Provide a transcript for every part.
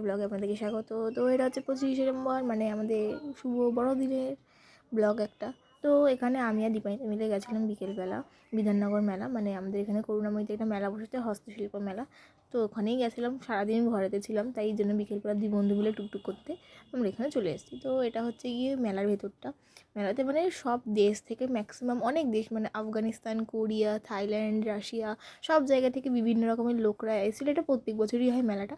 ব্লগে আপনাদেরকে স্বাগত। তো এটা হচ্ছে পঁচিশে ডিসেম্বর মানে আমাদের শুভ বড়দিনের ব্লগ একটা। তো এখানে আমি আর দীপানিতা মিলে গেছিলাম বিকেলবেলা বিধাননগর মেলা মানে আমাদের এখানে করুণাময়ীতে একটা মেলা বসেছে, হস্তশিল্প মেলা। তো ওখানেই গেছিলাম, সারাদিন ঘরেতে ছিলাম, তাই জন্য বিকেলবেলা দুই বন্ধু মিলে টুকটুক করতে আমরা এখানে চলে এসেছি। তো এটা হচ্ছে গিয়ে মেলার ভেতরটা। মেলাতে মানে সব দেশ থেকে ম্যাক্সিমাম অনেক দেশ মানে আফগানিস্তান, কোরিয়া, থাইল্যান্ড, রাশিয়া, সব জায়গা থেকে বিভিন্ন রকমের লোকরা এসেছিল। এটা প্রত্যেক বছরই হয় মেলাটা।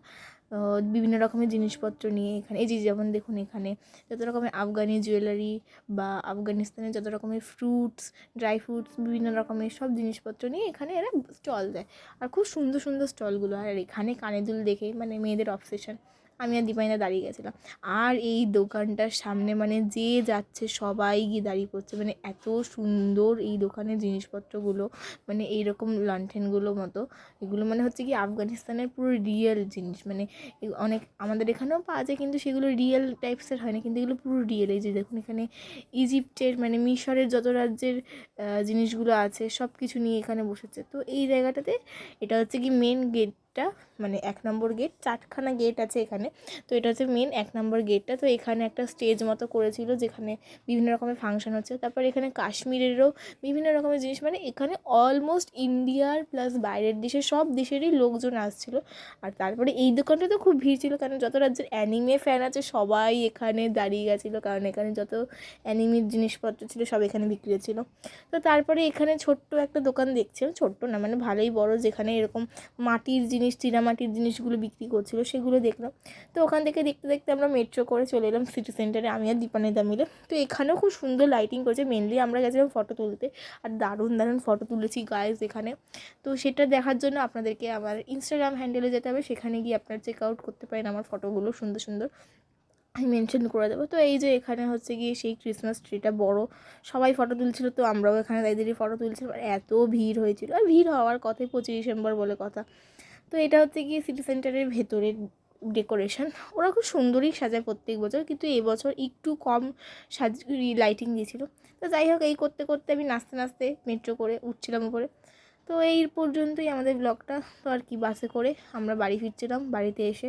বিভিন্ন রকমের জিনিসপত্র নিয়ে এখানে, এই যে যেমন দেখুন এখানে যত রকমের আফগানি জুয়েলারি বা আফগানিস্তানের যত রকমের ফ্রুটস ড্রাই ফ্রুটস বিভিন্ন রকমের সব জিনিসপত্র নিয়ে এখানে এরা স্টল দেয়। আর খুব সুন্দর সুন্দর স্টলগুলো এখানে কানে দুল দেখে মানে মেয়েদের অবসেশন আমি আর দীপাইনা দাঁড়িয়ে গেছিলাম। আর এই দোকানটার সামনে মানে যে যাচ্ছে সবাই গিয়ে দাঁড়িয়ে পড়ছে মানে এত সুন্দর এই দোকানের জিনিসপত্রগুলো মানে এইরকম লন্ঠেনগুলো মতো, এগুলো মানে হচ্ছে কি আফগানিস্তানের পুরো রিয়েল জিনিস মানে অনেক আমাদের এখানেও পাওয়া যায়, কিন্তু সেগুলো রিয়েল টাইপসের হয় না, কিন্তু এগুলো পুরো রিয়েল এই যে দেখুন এখানে ইজিপ্টের মানে মিশরের যত রাজ্যের জিনিসগুলো আছে সব কিছু নিয়ে এখানে বসেছে। তো এই জায়গাটাতে এটা হচ্ছে কি মেন গেটটা মানে এক নম্বর গেট, চারখানা গেট আছে এখানে। তো এটা হচ্ছে মেন এক নম্বর গেটটা। তো এখানে একটা স্টেজ মতো করেছিল যেখানে বিভিন্ন রকমের ফাংশন হচ্ছে। তারপর এখানে কাশ্মীরেরও বিভিন্ন রকমের জিনিস মানে এখানে অলমোস্ট ইন্ডিয়ার প্লাস বাইরের দেশের সব দেশেরই লোকজন আসছিল। আর তারপরে এই দোকানটা তো খুব ভিড় ছিল, কারণ যত রাজ্যের অ্যানিমে ফ্যান আছে সবাই এখানে দাঁড়িয়ে গেছিল, কারণ এখানে যত অ্যানিমির জিনিসপত্র ছিল সব এখানে বিক্রি হচ্ছিল। তো তারপরে এখানে ছোট্ট একটা দোকান দেখছিলাম, ছোট্ট না মানে ভালোই বড়, যেখানে এরকম মাটির জিনিস চীনামাটির জিনিসগুলো বিক্রি করছিল, সেগুলো দেখলাম। তো ওখান থেকে দেখতে দেখতে আমরা মেট্রো করে চলে এলাম সিটি সেন্টারে আমি আর দীপানিদা মিলে। তো এখানেও খুব সুন্দর লাইটিং করেছে মেনলি আমরা গেছিলাম ফটো তুলতে, আর দারুণ দারুণ ফটো তুলেছি গাইজ এখানে। তো সেটা দেখার জন্য আপনাদেরকে আমার ইনস্টাগ্রাম হ্যান্ডেলে যেতে হবে, সেখানে গিয়ে আপনারা চেক আউট করতে পারেন আমার ফটোগুলো সুন্দর সুন্দর। আমি মেনশন করে দেবো। তো এই যে এখানে হচ্ছে গিয়ে সেই ক্রিসমাস ট্রিটা বড়, সবাই ফটো তুলছিল, তো আমরাও এখানে তাই ফটো তুলছিলাম এত ভিড় হয়েছিল। আর ভিড় হওয়ার কথাই পঁচিশ ডিসেম্বর বলে কথা। তো এটা হচ্ছে গিয়ে সিটি সেন্টারের ভেতরের ডেকোরেশন ওরা খুব সুন্দরই সাজায় প্রত্যেক বছর, কিন্তু এবছর একটু কম সাজ লাইটিং দিয়েছিল। তো যাই হোক, এই করতে করতে আমি নাচতে নাচতে মেট্রো করে উঠছিলাম উপরে। তো এই পর্যন্তই আমাদের ব্লগটা তো আর কি বাসে করে আমরা বাড়ি ফিরছিলাম, বাড়িতে এসে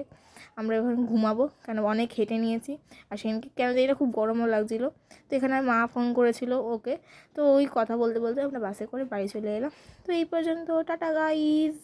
আমরা এখন ঘুমাবো, কেন অনেক হেঁটে নিয়েছি। আর সেদিনকে কেন না খুব গরমও লাগছিল। তো এখানে মা ফোন করেছিল ওকে। তো ওই কথা বলতে বলতে আমরা বাসে করে বাড়ি চলে এলাম। তো এই পর্যন্ত, টাটা গাইজ